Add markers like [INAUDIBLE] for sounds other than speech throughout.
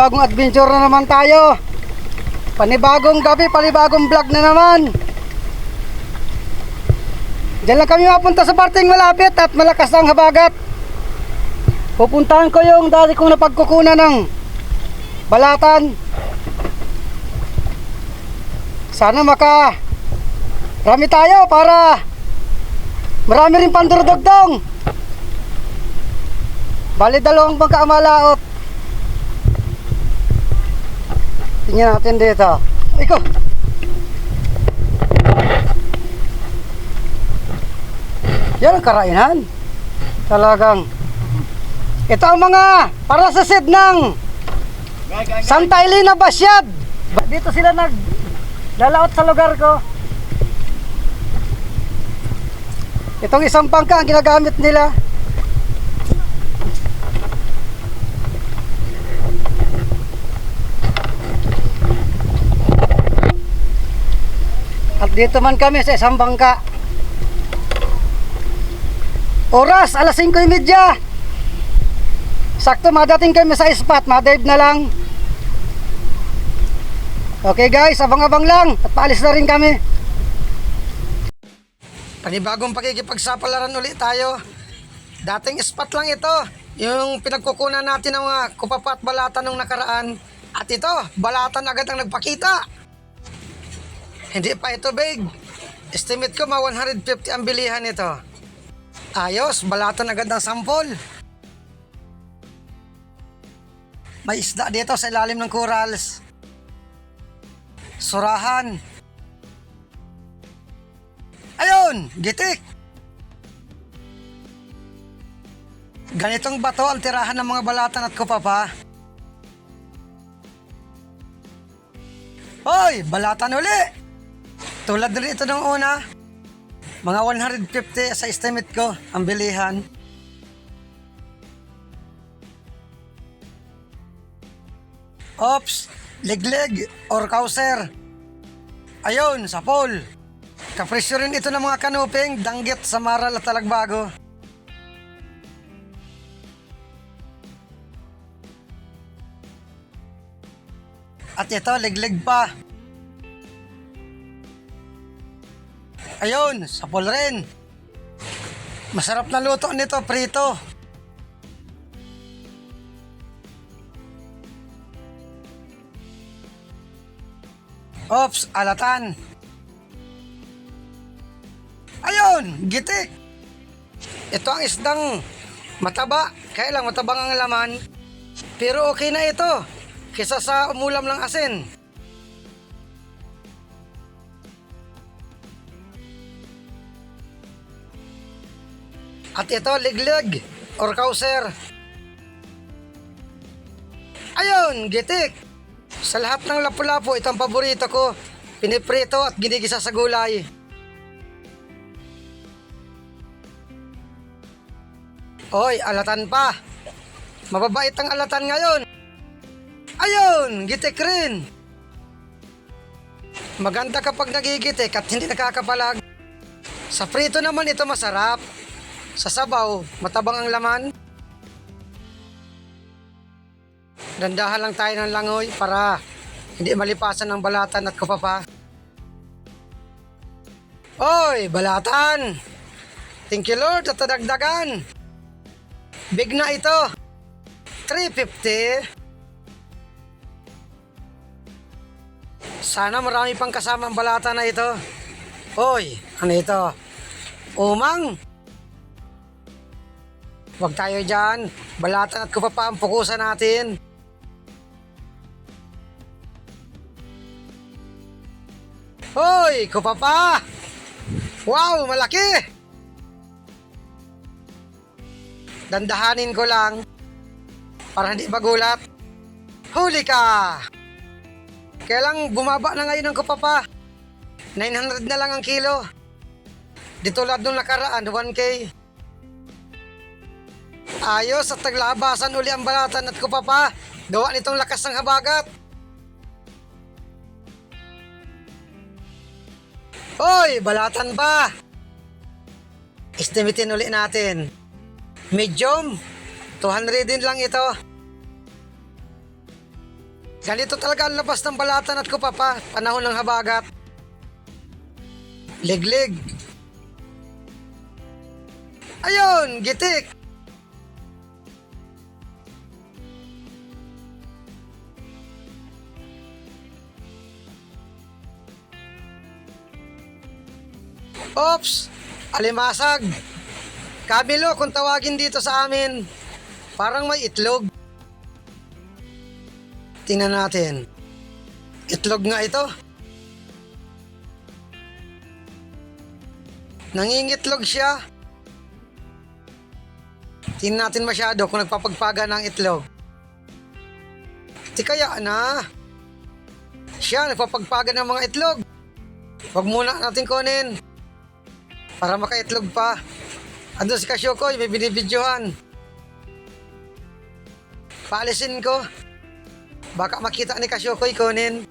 Panibagong adventure na naman tayo. Panibagong gabi, panibagong vlog na naman. Diyan lang kami mapunta sa parting malapit at malakas ang habagat. Pupuntahan ko yung dati kong napagkukunan ng balatan. Sana maka rami tayo para marami rin pandurudugtong. Bali dalawang pagkaamalaot. Tingnan natin dito. Ikaw. Yan ang karainan. Talagang. Ito ang mga para sa seed ng Santa Elena Basyad. Dito sila nag lalaot sa lugar ko. Itong isang pangka ang ginagamit nila. Dito man kami sa isang bangka. Oras, alas 5.30. Sakto, madating kami sa spot. Madive na lang. Okay guys, abang-abang lang. At paalis na rin kami. Panibagong pakikipagsapalaran ulit tayo. Dating spot lang ito. Yung pinagkukunan natin ng mga kupapa at balatan nung nakaraan. At ito, balatan agad ang nagpakita. Hindi pa ito big. Estimate ko mga 150 ang bilihan nito. Ayos, balatan agad ng sampol. May isda dito sa ilalim ng corals. Surahan. Ayun, gitik. Ganitong bato ang tirahan ng mga balatan at kupapa. Hoy, balatan uli! Tulad din ito ng una. Mga 150 sa estimate ko ang bilihan. Ops, liglig or kauser. Ayun, sa pole. Kapresyo rin ito ng mga kanuping, danggit sa maral at talagbago. At ito, liglig pa. Ayun, sa pole rin. Masarap na luto nito, prito. Ops, alatan. Ayun, gitik. Ito ang isdang mataba. Kaya lang matabang ang laman. Pero okay na ito. Kesa sa umulam ng asin. At ito, liglig or kauser. Ayun, gitik. Sa lahat ng lapu-lapu, ito ang paborito ko. Piniprito at ginigisa sa gulay. Oy, alatan pa. Mababait ang alatan ngayon. Ayun, gitik rin. Maganda kapag nagigitik at hindi nakakapalag. Sa prito naman ito masarap. Sa sabaw, matabang ang laman. Dandahan lang tayo ng langoy para hindi malipasan ng balatan at kupapa. Oy, balatan! Thank you Lord at nadagdagan. Big na ito. 350. Sana marami pang kasama ang balata na ito. Hoy, ano ito? Umang? Huwag tayo dyan. Balatan at kupapa pukusan natin. Hoy, kupapa! Wow, malaki! Dandahanin ko lang para hindi magulat. Huli ka! Kaya lang bumaba na ngayon ang kupapa. 900 na lang ang kilo. Di tulad nung nakaraan, 1K. Ayos at naglabasan uli ang balatan at kupapa. Gawa nitong lakas ng habagat. Hoy, balatan pa! Estimatein uli natin. Medium, 200 din lang ito. Ganito talaga ang labas ng balatan at kupapa, panahon ng habagat. Liglig. Ayun, gitik. Ops! Alimasag! Kabilo kung tawagin dito sa amin. Parang may itlog. Tingnan natin. Itlog nga ito. Nangingitlog siya. Tingnan natin masyado kung nagpapagpaga ng itlog. Di kaya na. Siya nagpapagpaga ng mga itlog. Huwag muna natin kunin. Para makaitlog pa. Ando si Kasyoko, may binibidyohan. Paalisin ko. Baka makita ni Kasyoko kunin.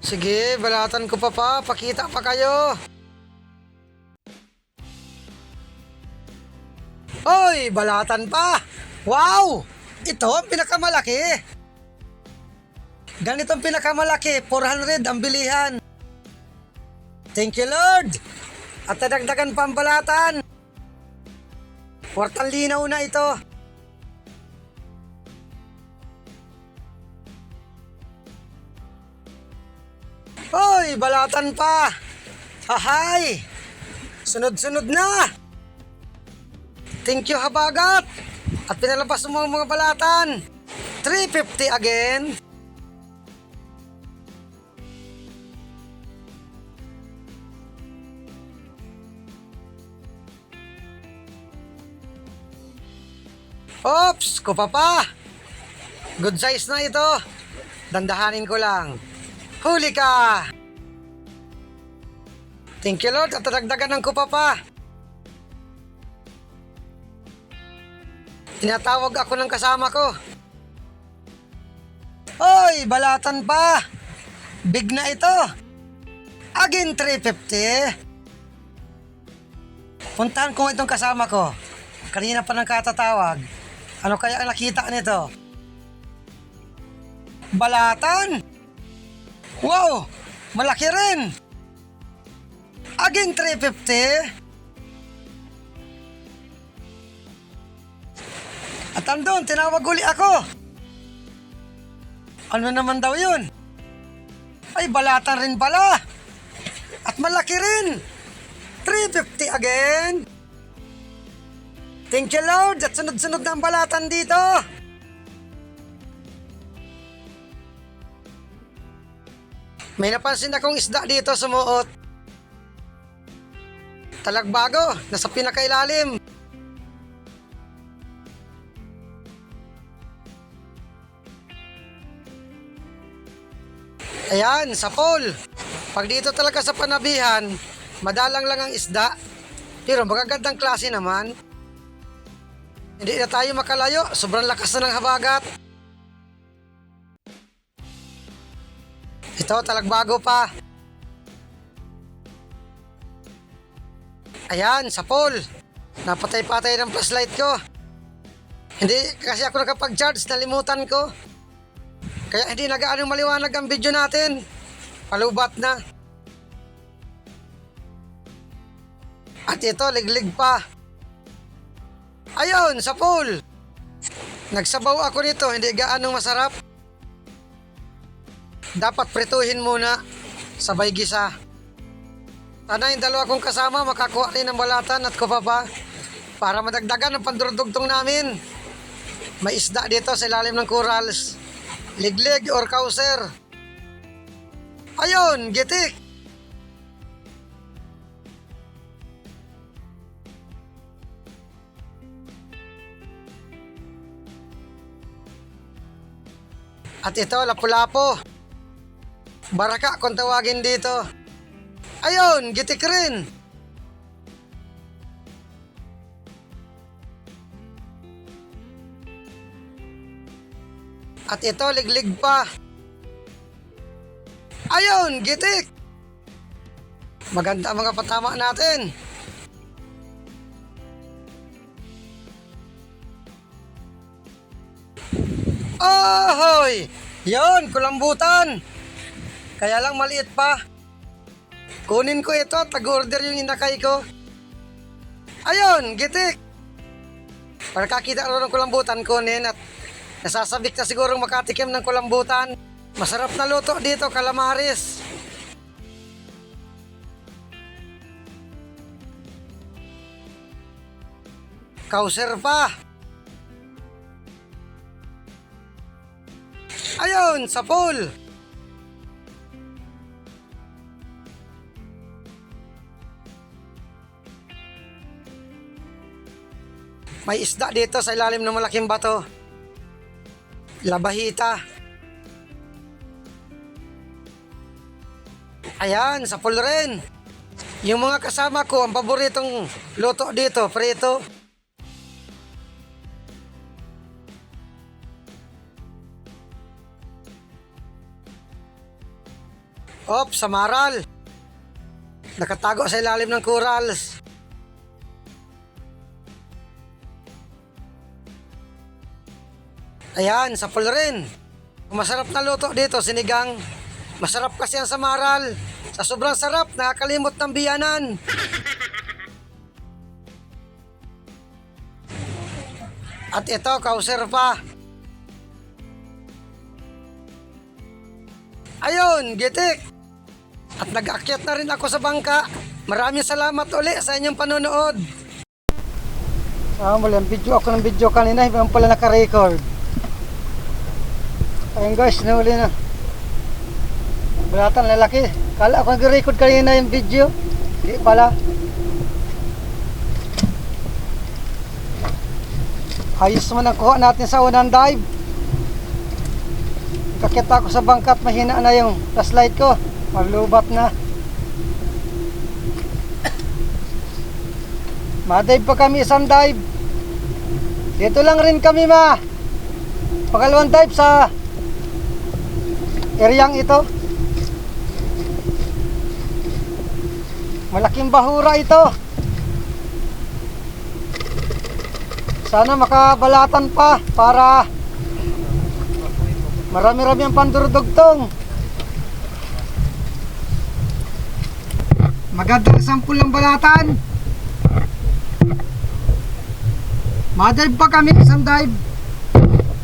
Sige, balatan ko pa pa. Pakita pa kayo. Hoy, balatan pa. Wow! Ito ang pinakamalaki. Ganito ang pinakamalaki. 400 ang bilihan. Thank you, Lord. At nadagdagan pa ang balatan. Kwartang linaw na ito. Hoy, balatan pa. Hahay. Sunod-sunod na. Thank you, Habagat. At pinalabas mo ang mga balatan. 350 again. Oops, kupa pa. Good size na ito. Dandahanin ko lang. Huli ka! Thank you Lord at dadagdagan ng kupa pa. Tinatawag ako ng kasama ko. Hoy, balatan pa! Big na ito. Again 350. Puntahan ko itong kasama ko. Kanina pa nang katatawag. Ano kaya ang nakita nito? Balatan? Wow! Malaki rin! Again 350? At andun, tinawag uli ako. Ano naman daw yun? Ay, balatan rin pala. At malaki rin. 350 again. Thank you, Lord. At sunod-sunod na balatan dito. May napansin akong isda dito sumuot. Talagbago, nasa pinakailalim. Ayan, sa pool. Pag dito talaga sa panabihan, madalang lang ang isda. Pero magagandang klase naman. Hindi na tayo makalayo, sobrang lakas na ng habagat. Ito, talagbago pa. Ayan, sa pool. Napatay-patay ng flashlight ko. Hindi kasi ako nakapag-charge, nalimutan ko. Kaya hindi na gaano maliwanag ang video natin. Palubat na. At ito, liglig pa. Ayun, sa pool. Nagsabaw ako nito, hindi gaano masarap. Dapat prituhin muna, sabay gisa. Sana yung dalawa kong kasama makakuha rin ng balatan at kupapa para madagdagan ang pandurudugtong namin. May isda dito sa ilalim ng corals. Liglig or kauser. Ayun, gitik. At ito, lapu-lapo. Baraka kung tawagin dito. Ayun, gitik rin. At ito, liglig pa. Ayun, gitik. Maganda mga patama natin. Ahoy! Yon, kulambutan. Kaya lang maliit pa. Kunin ko ito at nag-order yung inakay ko. Ayun, gitik. Para kakita ro ng kulambutan, kunin at nasasabik na siguro makatikim ng kulambutan. Masarap na luto dito, kalamaris. Kauser pa. Ayun, sa pool. May isda dito sa ilalim ng malaking bato. Labahita. Ayan, sa pool rin. Yung mga kasama ko, ang paboritong luto dito, prito. Op, sa maral. Nakatago sa ilalim ng corals. Ayan, sa pool rin. Masarap na luto dito, sinigang. Masarap kasi ang samaral. Sa sobrang sarap, nakakalimot ng biyanan. At ito, kauser pa. Ayun, gitik. At nag-akyat na rin ako sa bangka. Maraming salamat uli sa inyong panonood. Ah, muli ang video ako ng video kanina, hindi pala naka-record. Ayun guys, nahuli na. Balatan lalaki. Kala ako nag-record kanina yung video. Hindi pala. Ayos mo ang kuha natin sa unang dive. Kakita ko sa bangkat, mahina na yung flashlight ko. Maglubat na. Ma-dive pa kami isang dive. Dito lang rin kami ma. Pangalawang dive sa eryang ito. Malaking bahura ito. Sana makabalatan pa para marami-rami ang pandurudugtong. Magandang sampul ng balatan. Madive pa kami isang dive.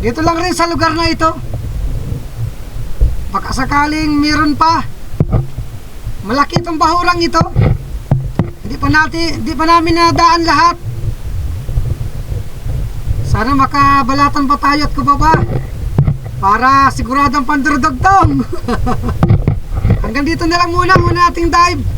Dito lang rin sa lugar na ito. Baka sakaling meron pa. Malaki itong bahurang ito. Hindi pa natin, hindi pa namin nadaan lahat. Sana makabalatan pa tayo at kubaba. Para siguradong pandurdugtong. [LAUGHS] Hanggang dito na lang muna muna ating dive.